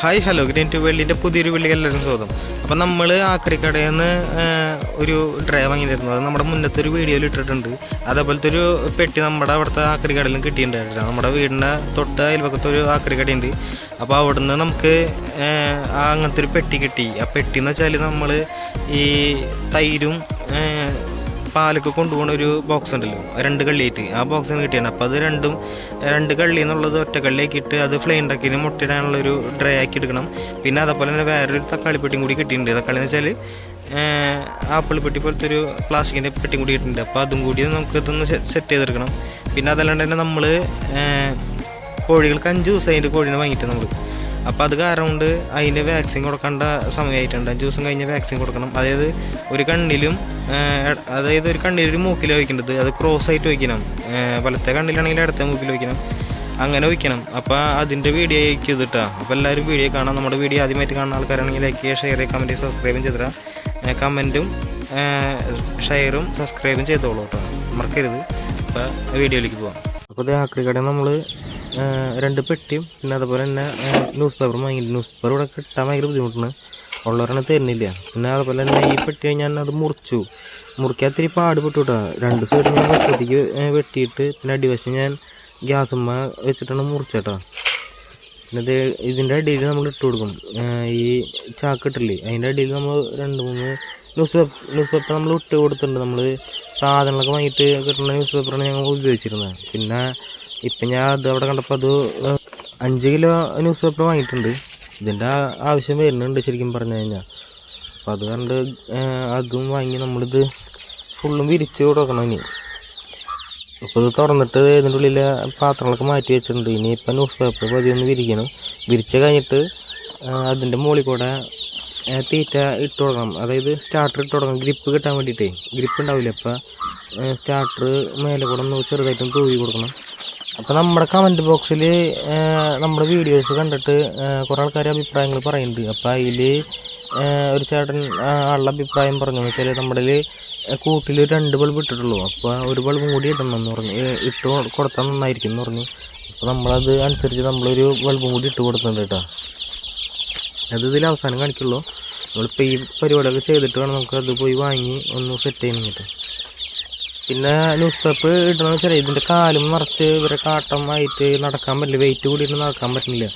Hi hello. Green to വേൾഡിന്റെ പുതിയൊരു വെള്ളി എല്ലാവരും സ്വാഗതം. അപ്പം നമ്മൾ ആക്രിക്കടയിൽ നിന്ന് ഒരു ഡ്രൈവ് വാങ്ങിയിരുന്നു അത് നമ്മുടെ മുന്നത്തെ ഒരു വീഡിയോയിൽ ഇട്ടിട്ടുണ്ട്. അതേപോലത്തെ ഒരു പെട്ടി നമ്മുടെ അവിടുത്തെ ആക്രിക്കടയിലും കിട്ടിയിട്ടുണ്ടായിരുന്നു. നമ്മുടെ വീടിന്റെ തൊട്ട് അയൽപക്കത്തെ ഒരു ആക്രിക്കടയുണ്ട് അപ്പോൾ അവിടുന്ന് നമുക്ക് അങ്ങനത്തെ ഒരു പെട്ടി കിട്ടി. ആ പെട്ടി എന്ന് വെച്ചാൽ നമ്മൾ ഈ തൈരും പാലൊക്കെ കൊണ്ടുപോകുന്ന ഒരു ബോക്സ് ഉണ്ടല്ലോ. രണ്ട് കള്ളിയിട്ട് ആ ബോക്സിന് കിട്ടിയാണ്. അപ്പോൾ അത് രണ്ടും രണ്ട് കള്ളി എന്നുള്ളത് ഒറ്റ കള്ളിയാക്കിയിട്ട് അത് ഫ്ലെയിം ഉണ്ടാക്കി മുട്ടിടാനുള്ള ഒരു ഡ്രൈ ആക്കി എടുക്കണം. പിന്നെ അതേപോലെ തന്നെ വേറൊരു തക്കാളി പെട്ടിയും കൂടി കിട്ടിയിട്ടുണ്ട്. തക്കാളി എന്ന് വെച്ചാൽ ആപ്പിൾ പെട്ടി പോലത്തെ ഒരു പ്ലാസ്റ്റിക്കിന്റെ പെട്ടിയും കൂടി കിട്ടിയിട്ടുണ്ട്. അപ്പോൾ അതും കൂടി നമുക്ക് ഇതൊന്ന് സെറ്റ് ചെയ്തെടുക്കണം. പിന്നെ അതല്ലാണ്ട് തന്നെ നമ്മൾ കോഴികൾക്ക് അഞ്ച് ദിവസം അതിന്റെ കോഴീനെ വാങ്ങിയിട്ട് നമ്മൾ അപ്പോൾ അത് കാരണം കൊണ്ട് അതിന്റെ വാക്സിൻ കൊടുക്കേണ്ട സമയമായിട്ടുണ്ട്. അഞ്ച് ദിവസം കഴിഞ്ഞ് വാക്സിൻ കൊടുക്കണം. അതായത് ഒരു കണ്ണിലും അതായത് ഒരു കണ്ണിലൊരു മൂക്കിൽ വയ്ക്കേണ്ടത് അത് ക്രോസ് ആയിട്ട് വയ്ക്കണം വലത്തെ കണ്ണിലാണെങ്കിൽ അടുത്ത മൂക്കിൽ വയ്ക്കണം അങ്ങനെ വയ്ക്കണം അപ്പോൾ അതിന്റെ വീഡിയോ ലൈക്ക് ചെയ്തിട്ടാ അപ്പോൾ എല്ലാവരും വീഡിയോ കാണാം. നമ്മുടെ വീഡിയോ ആദ്യമായിട്ട് കാണുന്ന ആൾക്കാരാണെങ്കിൽ ലൈക്ക് ചെയ്യുക ഷെയർ ചെയ്യുക കമന്റ് സബ്സ്ക്രൈബും ചെയ്തിടാം. കമന്റും ഷെയറും സബ്സ്ക്രൈബും ചെയ്തോളൂ കേട്ടോ മറക്കരുത്. അപ്പോൾ വീഡിയോയിലേക്ക് പോവാം. അപ്പോൾ ഇത് ആക്രിക്കടയിൽ നമ്മൾ രണ്ട് പെട്ടിയും പിന്നെ അതുപോലെ തന്നെ ന്യൂസ് പേപ്പറും വാങ്ങി ന്യൂസ് പേപ്പർ ഇവിടെ കിട്ടാൻ ഭയങ്കര ബുദ്ധിമുട്ടാണ്. ഉള്ളവരാണ് തരുന്നില്ല. പിന്നെ അതുപോലെ തന്നെ ഈ പെട്ടി ഞാൻ അത് മുറിച്ചു. മുറിക്കാൻ ഇത്തിരി പാടുപെട്ടു കേട്ടോ രണ്ട് സൈഡ് ഞാൻ വശത്തേക്ക് വെട്ടിയിട്ട് പിന്നെ അടിവശം ഞാൻ ഗ്യാസുമ്മ വെച്ചിട്ടാണ് മുറിച്ചേട്ടോ പിന്നെ ഇത് ഇതിന്റെ അടിയിൽ നമ്മൾ ഇട്ട് കൊടുക്കും ഈ ചാക്ക് ഇട്ടില്ലേ? അതിന്റെ അടിയിൽ നമ്മൾ രണ്ട് മൂന്ന് ന്യൂസ് പേപ്പർ ന്യൂസ് പേപ്പർ നമ്മൾ ഇട്ട് കൊടുത്തിട്ടുണ്ട്. നമ്മൾ സാധനങ്ങളൊക്കെ വാങ്ങിയിട്ട് കിട്ടുന്ന ന്യൂസ് പേപ്പറാണ് ഞങ്ങൾ ഉപയോഗിച്ചിരുന്നത്. പിന്നെ ഇപ്പം ഞാൻ അത് അവിടെ കണ്ടപ്പോൾ അത് അഞ്ച് കിലോ ന്യൂസ് പേപ്പർ വാങ്ങിയിട്ടുണ്ട് ഇതിന്റെ ആവശ്യം വരുന്നുണ്ട് ശരിക്കും പറഞ്ഞു കഴിഞ്ഞാൽ അപ്പോൾ അത് കണ്ട് അതും വാങ്ങി നമ്മളിത് ഫുള്ളും വിരിച്ച് കൊടുക്കണം ഇനി. അപ്പോൾ ഇത് തുറന്നിട്ട് ഇതിന്റെ ഉള്ളിലെ പാത്രങ്ങളൊക്കെ മാറ്റി വെച്ചിട്ടുണ്ട്. ഇനി ഇനിയിപ്പോൾ ന്യൂസ് പേപ്പർ പതിയൊന്ന് വിരിക്കണം. വിരിച്ച് കഴിഞ്ഞിട്ട് അതിന്റെ മുകളിൽ കൂടെ തീറ്റ ഇട്ട് തുടങ്ങണം അതായത് സ്റ്റാർട്ടർ ഇട്ട് തുടങ്ങണം ഗ്രിപ്പ് കിട്ടാൻ വേണ്ടിയിട്ടേ. ഗ്രിപ്പ് ഉണ്ടാവില്ല? അപ്പോൾ സ്റ്റാർട്ടർ മേലെ കൂടെ ഒന്ന് ചെറുതായിട്ടൊന്ന് തൂവി കൊടുക്കണം. അപ്പോൾ നമ്മുടെ കമന്റ് ബോക്സിൽ നമ്മുടെ വീഡിയോസ് കണ്ടിട്ട് കുറേ ആൾക്കാർ അഭിപ്രായങ്ങൾ പറയുന്നുണ്ട്. അപ്പോൾ അതിൽ ഒരു ചേട്ടൻ ആളുടെ അഭിപ്രായം പറഞ്ഞു. വെച്ചാൽ നമ്മുടെ കൂട്ടിൽ രണ്ട് ബൾബ് ഇട്ടിട്ടുള്ളൂ. അപ്പോൾ ഒരു ബൾബും കൂടി ഇടണമെന്ന് പറഞ്ഞു. ഇട്ട് കൊടുത്താൽ നന്നായിരിക്കും എന്ന് പറഞ്ഞു. അപ്പോൾ നമ്മളത് അനുസരിച്ച് നമ്മളൊരു ബൾബും കൂടി ഇട്ട് കൊടുക്കുന്നുണ്ട് കേട്ടോ. അത് ഇതിൽ അവസാനം കാണിക്കുള്ളൂ. നമ്മളിപ്പോൾ ഈ പരിപാടിയൊക്കെ ചെയ്തിട്ട് വേണം നമുക്ക് അത് പോയി വാങ്ങി ഒന്ന് സെറ്റ് ചെയ്യുന്നുണ്ട് പിന്നെ ലുസപ്പ് ഇടണമെന്ന് വെച്ചാൽ ഇതിന്റെ കാലും നിറച്ച് ഇവരെ കാട്ടമായിട്ട് നടക്കാൻ പറ്റില്ല. വെയിറ്റ് കൂടിയിട്ട് നടക്കാൻ പറ്റുന്നില്ല.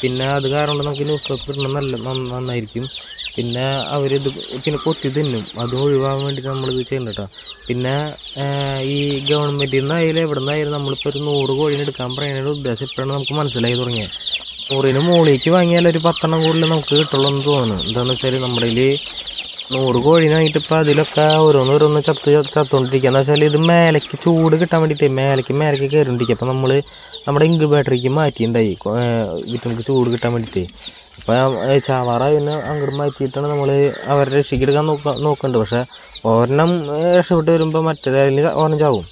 പിന്നെ അത് കാരണം നമുക്ക് ലുസപ്പ് ഇടണം നല്ല നന്നായിരിക്കും. പിന്നെ അവരിത് പിന്നെ കൊത്തി തിന്നും. അത് ഒഴിവാകാൻ വേണ്ടിയിട്ട് നമ്മളിത് ചെയ്യണ്ട കേട്ടോ പിന്നെ ഈ ഗവൺമെന്റിൽ നിന്നായാലും എവിടെ നിന്നായാലും നമ്മളിപ്പോൾ ഒരു നൂറ് കോഴിനെ എടുക്കാൻ പറയുന്നതിന്റെ ഉദ്ദേശം ഇപ്പോഴാണ് നമുക്ക് മനസ്സിലായി തുടങ്ങിയത് നൂറിന് മുകളിലേക്ക് വാങ്ങിയാൽ ഒരു പത്തെണ്ണം കൂടുതൽ നമുക്ക് കിട്ടുള്ളൂ എന്ന് തോന്നുന്നു. എന്താണെന്ന് വെച്ചാൽ നമ്മുടെ നൂറ് കോഴിനെ വാങ്ങിയിട്ട് ഇപ്പോൾ അതിലൊക്കെ ഓരോന്ന് ഓരോന്ന് ചത്ത് ചത്തുകൊണ്ടിരിക്കുക എന്ന് വെച്ചാൽ ഇത് മേലേക്ക് ചൂട് കിട്ടാൻ വേണ്ടിയിട്ട് മേലേക്ക് മേലേക്ക് കയറിണ്ടിരിക്കുക അപ്പോൾ നമ്മൾ നമ്മുടെ ഇൻക്യുബേറ്ററിലേക്ക് മാറ്റിയിട്ടുണ്ടായി വീട്ടിലേക്ക് ചൂട് കിട്ടാൻ വേണ്ടിയിട്ട് അപ്പോൾ ചാവാറായി പിന്നെ അങ്ങോട്ട് മാറ്റിയിട്ടാണ് നമ്മൾ അവരെ രക്ഷിക്കെടുക്കാൻ നോക്ക നോക്കുന്നുണ്ട് പക്ഷേ ഒരെണ്ണം രക്ഷപ്പെട്ട് വരുമ്പോൾ മറ്റേതായാലും ഒരെണ്ണം ചാവും.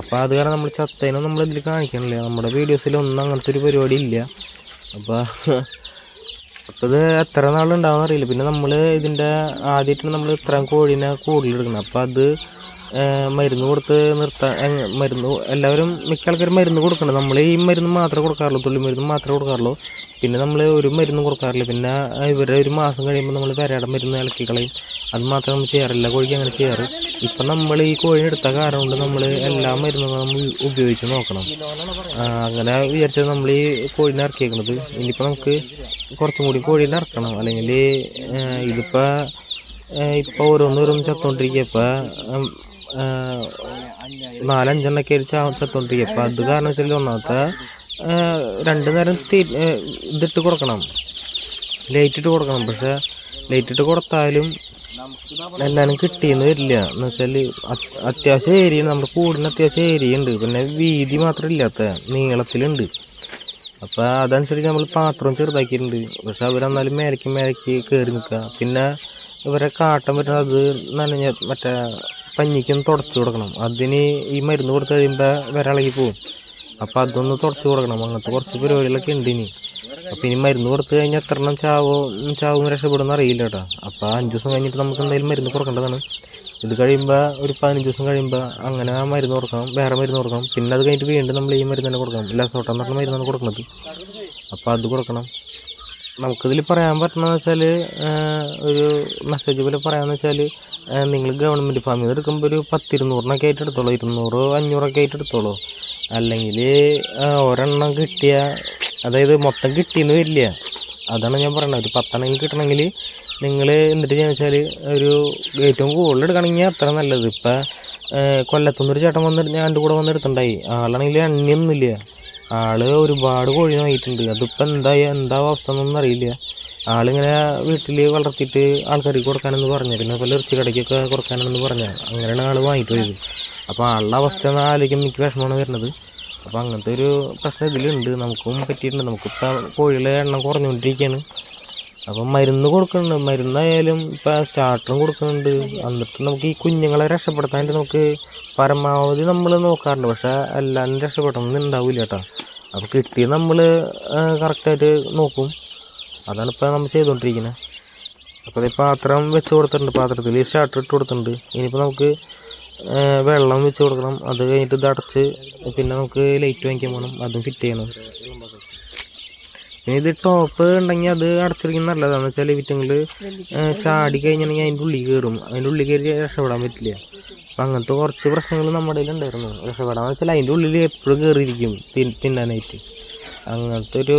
അപ്പോൾ അത് കാരണം നമ്മൾ ചത്തേനും നമ്മൾ ഇതിൽ കാണിക്കണില്ല. നമ്മുടെ വീഡിയോസിലൊന്നും അങ്ങനത്തെ ഒരു പരിപാടി ഇല്ല. അപ്പോൾ അപ്പോൾ ഇത് എത്ര നാളുണ്ടാവും അറിയില്ല. പിന്നെ നമ്മൾ ഇതിന്റെ ആദ്യമായിട്ടാണ് നമ്മൾ ഇത്രയും കോഴീനെ കൂടുതലെടുക്കുന്നത്. അപ്പോൾ അത് മരുന്ന് കൊടുത്ത് നിർത്താൻ മരുന്ന് എല്ലാവരും മിക്ക ആൾക്കാരും മരുന്ന് കൊടുക്കണം നമ്മൾ ഈ മരുന്ന് മാത്രമേ കൊടുക്കാറുള്ളൂ തുള്ളി മരുന്ന് മാത്രമേ കൊടുക്കാറുള്ളൂ. പിന്നെ നമ്മൾ ഒരു മരുന്നും കൊടുക്കാറില്ല. പിന്നെ ഇവരെ ഒരു മാസം കഴിയുമ്പോൾ നമ്മൾ വരയുടെ മരുന്ന് ഇളക്കി കളയും. അത് മാത്രമേ നമ്മൾ ചെയ്യാറില്ല. കോഴിക്ക് അങ്ങനെ ചെയ്യാറ്. ഇപ്പം നമ്മൾ ഈ കോഴിനെടുത്ത കാരണം കൊണ്ട് നമ്മൾ എല്ലാ മരുന്നുകളും നമ്മൾ ഉപയോഗിച്ച് നോക്കണം. അങ്ങനെ വിചാരിച്ചത് നമ്മൾ ഈ കോഴിനെ ഇറക്കിയേക്കുന്നത് ഇനിയിപ്പോൾ നമുക്ക് കുറച്ചും കൂടി കോഴീനെ ഇറക്കണം. അല്ലെങ്കിൽ ഇതിപ്പോൾ ഇപ്പോൾ ഓരോന്നോരോന്ന് ഓരോന്ന് ചത്തുകൊണ്ടിരിക്കുക. ഇപ്പോൾ നാലഞ്ചെണ്ണൊക്കെ ചത്തുകൊണ്ടിരിക്കുക. അത് കാരണം വെച്ചാൽ ഒന്നാമത്തെ രണ്ട് നേരം ഇതിട്ട് കൊടുക്കണം. ലൈറ്റ് ഇട്ട് കൊടുക്കണം. പക്ഷേ ലൈറ്റ് ഇട്ട് കൊടുത്താലും എല്ലാവരും കിട്ടിയെന്ന് വരില്ല. എന്ന് വെച്ചാൽ അത്യാവശ്യം ഏരിയ നമ്മുടെ കൂടിന് അത്യാവശ്യം ഏരിയ ഉണ്ട്. പിന്നെ വീതി മാത്രം ഇല്ലാത്ത നീളത്തിലുണ്ട്. അപ്പോൾ അതനുസരിച്ച് നമ്മൾ പാത്രം ചെറുതാക്കിയിട്ടുണ്ട്. പക്ഷെ അവരെന്നാലും മേലേക്ക് മേലേക്ക് കയറി നിൽക്കുക. പിന്നെ ഇവരെ കാട്ടം പറ്റുന്നത് അത് നനഞ്ഞ മറ്റേ പഞ്ഞിക്കൊന്ന് തുടച്ചു കൊടുക്കണം. അതിന് ഈ മരുന്ന് കൊടുത്തു കഴിയുമ്പോൾ വിരളകി പോകും അപ്പോൾ അതൊന്ന് തുടച്ചു കൊടുക്കണം. അങ്ങനത്തെ കുറച്ച് പരിപാടികളൊക്കെ ഉണ്ട് ഇനി. അപ്പോൾ ഇനി മരുന്ന് കൊടുത്തു കഴിഞ്ഞാൽ എത്ര എണ്ണം ചാവോ ചാവും രക്ഷപ്പെടുമെന്ന് അറിയില്ല കേട്ടോ. അപ്പോൾ അഞ്ച് ദിവസം കഴിഞ്ഞിട്ട് നമുക്ക് എന്തായാലും മരുന്ന് കൊടുക്കേണ്ടതാണ്. ഇത് കഴിയുമ്പോൾ ഒരു പതിനഞ്ച് ദിവസം കഴിയുമ്പോൾ അങ്ങനെ ആ മരുന്ന് കൊടുക്കാം വേറെ മരുന്ന് കൊടുക്കാം. പിന്നെ അത് കഴിഞ്ഞിട്ട് വീണ്ടും നമ്മൾ ഈ മരുന്ന് തന്നെ കൊടുക്കണം. ലസോട്ടം എന്ന് പറഞ്ഞ മരുന്നാണ് കൊടുക്കുന്നത്. അപ്പോൾ അത് കൊടുക്കണം. നമുക്കിതിൽ പറയാൻ പറ്റണമെന്ന് വെച്ചാൽ ഒരു മെസ്സേജ് പോലെ പറയാമെന്ന് വെച്ചാൽ നിങ്ങൾ ഗവൺമെന്റ് ഫാമിൽ നിന്ന് എടുക്കുമ്പോൾ ഒരു പത്തിരുന്നൂറിനൊക്കെ ആയിട്ട് എടുത്തോളൂ. ഇരുന്നൂറ് അഞ്ഞൂറൊക്കെ ആയിട്ട് എടുത്തോളൂ. അല്ലെങ്കിൽ ഒരെണ്ണം കിട്ടിയ അതായത് മൊത്തം കിട്ടിയെന്ന് വരില്ല. അതാണ് ഞാൻ പറയുന്നത് ഒരു പത്തെണ്ണം കിട്ടണമെങ്കിൽ നിങ്ങൾ എന്നിട്ട് ഞാൻ വെച്ചാൽ ഒരു ഏറ്റവും കൂടുതൽ എടുക്കണമെങ്കിൽ അത്ര നല്ലത്. ഇപ്പം കൊല്ലത്തുനിന്നൊരു ചേട്ടൻ വന്നിട്ട് ഞാൻ എന്റെ കൂടെ വന്ന് എടുത്തിട്ടുണ്ടായി. ആളാണെങ്കിൽ എണ്ണയൊന്നുമില്ല. ആൾ ഒരുപാട് കോഴി വാങ്ങിയിട്ടുണ്ട്. അതിപ്പോൾ എന്താ എന്താ അവസ്ഥ എന്നൊന്നും അറിയില്ല. ആളിങ്ങനെ വീട്ടിൽ വളർത്തിയിട്ട് ആൾക്കാർക്ക് കൊടുക്കാനെന്ന് പറഞ്ഞു പിന്നെ പോലെ ഇറച്ചി കടയ്ക്കൊക്കെ കൊടുക്കാനെന്ന് പറഞ്ഞ അങ്ങനെയാണ് ആൾ വാങ്ങിയിട്ട് പോയത് അപ്പോൾ ആളുടെ അവസ്ഥ എന്ന് ആലോചിക്കുമ്പോൾ എനിക്ക് വിഷമമാണ് വരുന്നത്. അപ്പോൾ അങ്ങനത്തെ ഒരു പ്രശ്നം ഇതിലുണ്ട്. നമുക്കും പറ്റിയിട്ടുണ്ട്. നമുക്കിപ്പോൾ കോഴികളെ എണ്ണം കുറഞ്ഞുകൊണ്ടിരിക്കുകയാണ് അപ്പം മരുന്ന് കൊടുക്കുന്നുണ്ട്. മരുന്നായാലും ഇപ്പം സ്റ്റാർട്ടറും കൊടുക്കുന്നുണ്ട്. എന്നിട്ട് നമുക്ക് ഈ കുഞ്ഞുങ്ങളെ രക്ഷപ്പെടുത്താനായിട്ട് നമുക്ക് പരമാവധി നമ്മൾ നോക്കാറുണ്ട്. പക്ഷേ എല്ലാവരും രക്ഷപ്പെടണമെന്ന് ഉണ്ടാവില്ല കേട്ടോ. അപ്പോൾ കിട്ടി നമ്മൾ കറക്റ്റായിട്ട് നോക്കും. അതാണ് ഇപ്പോൾ നമ്മൾ ചെയ്തുകൊണ്ടിരിക്കുന്നത് അപ്പോൾ ഈ പാത്രം വെച്ച് കൊടുത്തിട്ടുണ്ട്. പാത്രത്തിൽ സ്റ്റാർട്ടർ ഇട്ട് കൊടുത്തിട്ടുണ്ട്. ഇനിയിപ്പോൾ നമുക്ക് വെള്ളം വെച്ച് കൊടുക്കണം. അത് കഴിഞ്ഞിട്ട് ഇത് അടച്ച് പിന്നെ നമുക്ക് ലൈറ്റ് വാങ്ങിക്കാൻ പോകണം അതും ഫിറ്റ് ചെയ്യണം. പിന്നെ ഇത് ടോപ്പ് ഉണ്ടെങ്കിൽ അത് അടച്ചിരിക്കുന്നത് നല്ലതാണെന്ന് വെച്ചാൽ വിറ്റങ്ങൾ ചാടി കഴിഞ്ഞിട്ടുണ്ടെങ്കിൽ അതിന്റെ ഉള്ളിൽ കയറും. അതിന്റെ ഉള്ളിൽ കയറി രക്ഷപ്പെടാൻ പറ്റില്ല. അപ്പം അങ്ങനത്തെ കുറച്ച് പ്രശ്നങ്ങൾ നമ്മുടെ ഉണ്ടായിരുന്നു. രക്ഷപ്പെടാന്ന് വെച്ചാൽ അതിന്റെ ഉള്ളിൽ എപ്പോഴും കയറിയിരിക്കും. തിന്നാനായിട്ട്. അങ്ങനത്തെ ഒരു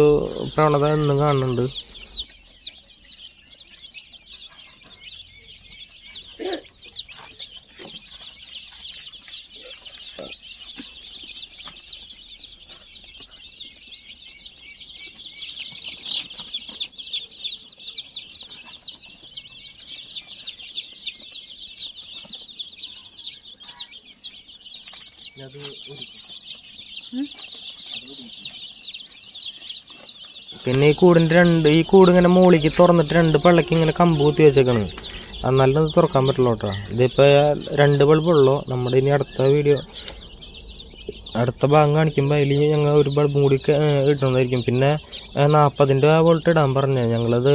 പ്രവണത എന്നും കാണുന്നുണ്ട്. പിന്നെ ഈ കൂടിന്റെ രണ്ട് ഈ കൂട് ഇങ്ങനെ മുകളിലേക്ക് തുറന്നിട്ട് രണ്ട് പള്ളക്ക് ഇങ്ങനെ കമ്പ് കുത്തി വെച്ചേക്കണ്. എന്നാലും അത് തുറക്കാൻ പറ്റില്ല കേട്ടോ. ഇതിപ്പോൾ രണ്ട് ബൾബുള്ളൂ നമ്മുടെ ഇനി അടുത്ത വീഡിയോ അടുത്ത ഭാഗം കാണിക്കുമ്പോൾ അതിൽ ഞങ്ങൾ ഒരു ബൾബ് കൂടി ഇടുന്നതായിരിക്കും. പിന്നെ നാൽപ്പതിന്റെ വോൾട്ട് ഇടാൻ പറഞ്ഞു. ഞങ്ങളത്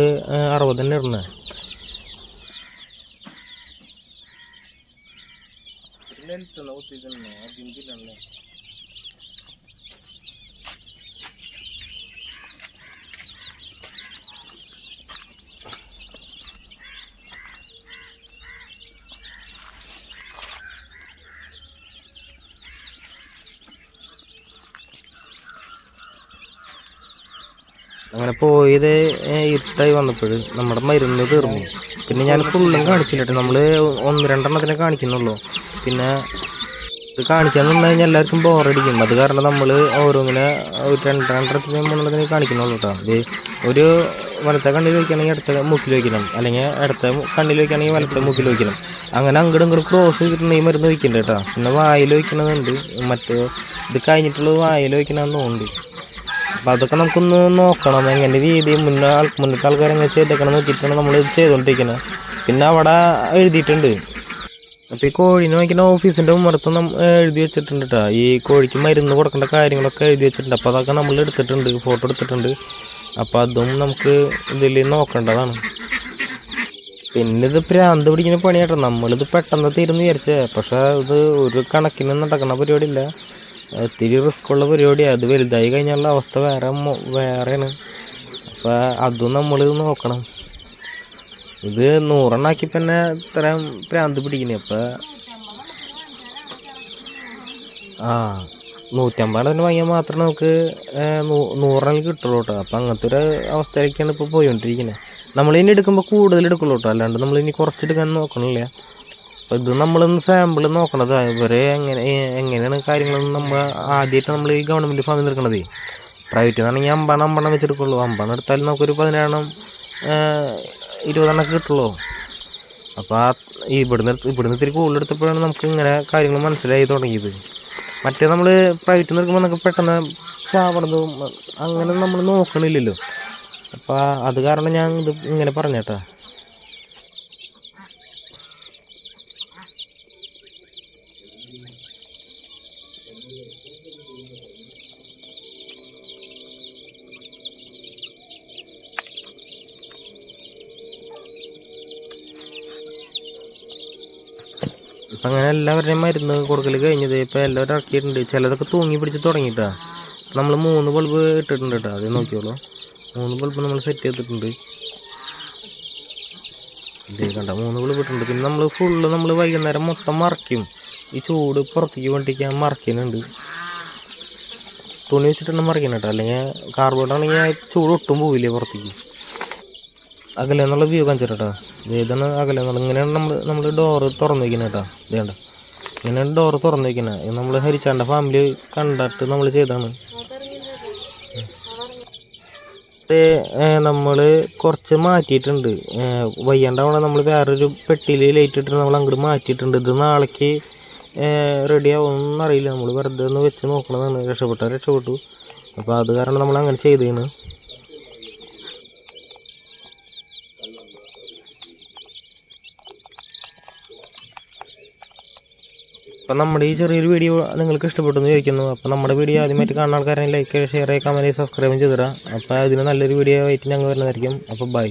അറുപത് തന്നെ ഇടണേ അങ്ങനെ പോയത് ഇരുട്ടായി വന്നപ്പോൾ നമ്മുടെ മരുന്ന് തീർന്നു. പിന്നെ ഞാൻ ഫുള്ളും കാണിച്ചില്ല കേട്ടോ നമ്മൾ ഒന്ന് രണ്ടെണ്ണത്തിനെ കാണിക്കുന്നുള്ളൂ. പിന്നെ ഇത് കാണിക്കാൻ നിന്ന് കഴിഞ്ഞാൽ എല്ലാവർക്കും ബോറടിക്കും. അത് കാരണം നമ്മൾ ഓരോന്നിനെ ഒരു രണ്ട് രണ്ടെണ്ണത്തിന് മൂന്നെണ്ണത്തിന് കാണിക്കുന്നുള്ളൂ കേട്ടോ ഇത് ഒരു വലത്തെ കണ്ണിൽ വയ്ക്കണമെങ്കിൽ അടുത്ത മൂക്കിൽ വയ്ക്കണം അല്ലെങ്കിൽ അടുത്ത കണ്ണിൽ വയ്ക്കണമെങ്കിൽ വലത്തെ മൂക്കിൽ വയ്ക്കണം അങ്ങനെ അങ്ങോട്ടും ഇങ്ങോട്ട് ക്രോസ് ചെയ്തിട്ടുണ്ടെങ്കിൽ മരുന്ന് വയ്ക്കണ്ട കേട്ടോ പിന്നെ വായിൽ വയ്ക്കണതുണ്ട് മറ്റേ ഇത് കഴിഞ്ഞിട്ടുള്ളത് വായിൽ വയ്ക്കണമെന്ന് അപ്പം അതൊക്കെ നമുക്കൊന്ന് നോക്കണം. എങ്ങനെ രീതി മുന്നേ മുന്നത്തെ ആൾക്കാർ എങ്ങനെ ചെയ്തേക്കണം നോക്കിയിട്ടാണ് നമ്മൾ ഇത് ചെയ്തുകൊണ്ടിരിക്കുന്നത് പിന്നെ അവിടെ എഴുതിയിട്ടുണ്ട്. അപ്പോൾ ഈ കോഴീനെ വാങ്ങിക്കുന്ന ഓഫീസിന്റെ മുമ്പത്ത് നമ്മൾ എഴുതി വെച്ചിട്ടുണ്ട് കേട്ടോ ഈ കോഴിക്ക് മരുന്ന് കൊടുക്കേണ്ട കാര്യങ്ങളൊക്കെ എഴുതി വെച്ചിട്ടുണ്ട്. അപ്പോൾ അതൊക്കെ നമ്മൾ എടുത്തിട്ടുണ്ട് ഫോട്ടോ എടുത്തിട്ടുണ്ട്. അപ്പോൾ അതും നമുക്ക് ഇതിൽ നോക്കേണ്ടതാണ്. പിന്നെ ഇത് പ്രാന്ത് പിടിക്കുന്ന പണിയാട്ടോ. നമ്മളിത് പെട്ടെന്ന് തീരുന്ന് വിചാരിച്ചേ. പക്ഷേ ഇത് ഒരു കണക്കിന് നടക്കുന്ന പരിപാടിയില്ല. ഇത്തിരി റിസ്ക്കുള്ള പരിപാടിയാണ് അത് വലുതായി കഴിഞ്ഞാലുള്ള അവസ്ഥ വേറെ വേറെയാണ്. അപ്പോൾ അതും നമ്മൾ നോക്കണം. ഇത് നൂറെണ്ണാക്കി തന്നെ ഇത്രയും പ്രാന്ത് പിടിക്കണേ. അപ്പോൾ ആ തന്നെ വാങ്ങിയാൽ മാത്രമേ നമുക്ക് നൂറെണ്ണം കിട്ടുള്ളൂ കേട്ടോ അപ്പോൾ അങ്ങനത്തെ ഒരു അവസ്ഥയിലേക്കാണ് ഇപ്പോൾ പോയിക്കൊണ്ടിരിക്കുന്നത് നമ്മളിനി എടുക്കുമ്പോൾ കൂടുതൽ എടുക്കുള്ളൂ കേട്ടോ അല്ലാണ്ട് നമ്മളിനി കുറച്ചെടുക്കാൻ നോക്കണില്ല. അപ്പോൾ ഇത് നമ്മളൊന്ന് സാമ്പിൾ നോക്കണത്. ഇവരെ എങ്ങനെ എങ്ങനെയാണ് കാര്യങ്ങളെന്ന് നമ്മൾ ആദ്യമായിട്ട് നമ്മൾ ഈ ഗവൺമെന്റ് ഫാമിൽ നിൽക്കണത്. പ്രൈവറ്റ് എന്നാണെങ്കിൽ അമ്പണം അമ്പണം വെച്ചെടുക്കുള്ളൂ. അമ്പണം എടുത്താലും നമുക്കൊരു പതിനേഴെണ്ണം ഇരുപതെണ്ണം കിട്ടുള്ളൂ. അപ്പോൾ ആ ഇവിടുന്ന് ഇവിടുന്ന് ഇത്തിരി കൂടുതൽ എടുത്തപ്പോഴാണ് നമുക്ക് ഇങ്ങനെ കാര്യങ്ങൾ മനസ്സിലായി തുടങ്ങിയത്. മറ്റേ നമ്മൾ പ്രൈവറ്റ് നിൽക്കുമ്പോൾ നമുക്ക് പെട്ടെന്ന് ചാവണതും അങ്ങനെ നമ്മൾ നോക്കണില്ലല്ലോ. അപ്പോൾ അത് കാരണം ഞാൻ ഇത് ഇങ്ങനെ പറഞ്ഞേട്ടാ. അങ്ങനെ എല്ലാവരുടെയും മരുന്ന് കൊടുക്കൽ കഴിഞ്ഞത് ഇപ്പം എല്ലാവരും ഇറക്കിയിട്ടുണ്ട്. ചിലതൊക്കെ തൂങ്ങി പിടിച്ച് തുടങ്ങിയിട്ടാ. നമ്മൾ മൂന്ന് ബൾബ് ഇട്ടിട്ടുണ്ട് കേട്ടോ അത് നോക്കിയോളൂ. മൂന്ന് ബൾബ് നമ്മൾ സെറ്റ് ചെയ്തിട്ടുണ്ട്. ഇതേ കണ്ട മൂന്ന് ബൾബ് ഇട്ടിട്ടുണ്ട്. പിന്നെ നമ്മൾ ഫുള്ള് നമ്മൾ വൈകുന്നേരം മൊത്തം മറക്കും. ഈ ചൂട് പുറത്തേക്ക് വേണ്ടിക്കാൻ മറയ്ക്കുന്നുണ്ട് തുണി വെച്ചിട്ടാണ് മറിക്കണം അല്ലെങ്കിൽ കാർബോർഡ് ആണെങ്കിൽ ചൂട് ഒട്ടും പോവില്ലേ പുറത്തേക്ക്. അകലെ എന്നുള്ള വ്യൂ കാണിച്ചു കേട്ടോ ഇതാണ് അകലെ എന്നുള്ള ഇങ്ങനെയാണ് നമ്മൾ നമ്മൾ ഡോറ് തുറന്നു വയ്ക്കുന്നത് കേട്ടോ ഇതേണ്ട ഇങ്ങനെയാണ് ഡോറ് തുറന്നു വയ്ക്കുന്നത് നമ്മൾ ഹരിച്ചാണ്ട ഫാമിലി കണ്ടിട്ട് നമ്മൾ ചെയ്താണ് നമ്മൾ കുറച്ച് മാറ്റിയിട്ടുണ്ട്. വയ്യാണ്ടാവണ നമ്മൾ വേറൊരു പെട്ടിയിൽ ലൈറ്റ് ഇട്ടിട്ട് നമ്മൾ അങ്ങോട്ട് മാറ്റിയിട്ടുണ്ട്. ഇത് നാളേക്ക് റെഡി ആവുമെന്നറിയില്ല. നമ്മൾ വെറുതെ ഒന്ന് വെച്ച് നോക്കണതാണ്. രക്ഷപ്പെട്ടാൽ രക്ഷപ്പെട്ടു. അപ്പോൾ അത് കാരണം നമ്മൾ അങ്ങനെ ചെയ്തതാണ് അപ്പം നമ്മുടെ ഈ ചെറിയൊരു വീഡിയോ നിങ്ങൾക്ക് ഇഷ്ടപ്പെട്ടെന്ന് ചോദിക്കുന്നു അപ്പോൾ നമ്മുടെ വീഡിയോ ആദ്യമായിട്ട് കാണുന്ന ആൾക്കാരെ ലൈക്ക് ഷെയർ കമന്റ് സബ്സ്ക്രൈബ് ചെയ്തിടാം. അപ്പോൾ അതിന് നല്ലൊരു വീഡിയോ ആയിട്ട് ഞങ്ങൾ വരുന്നതായിരിക്കും. അപ്പോൾ ബൈ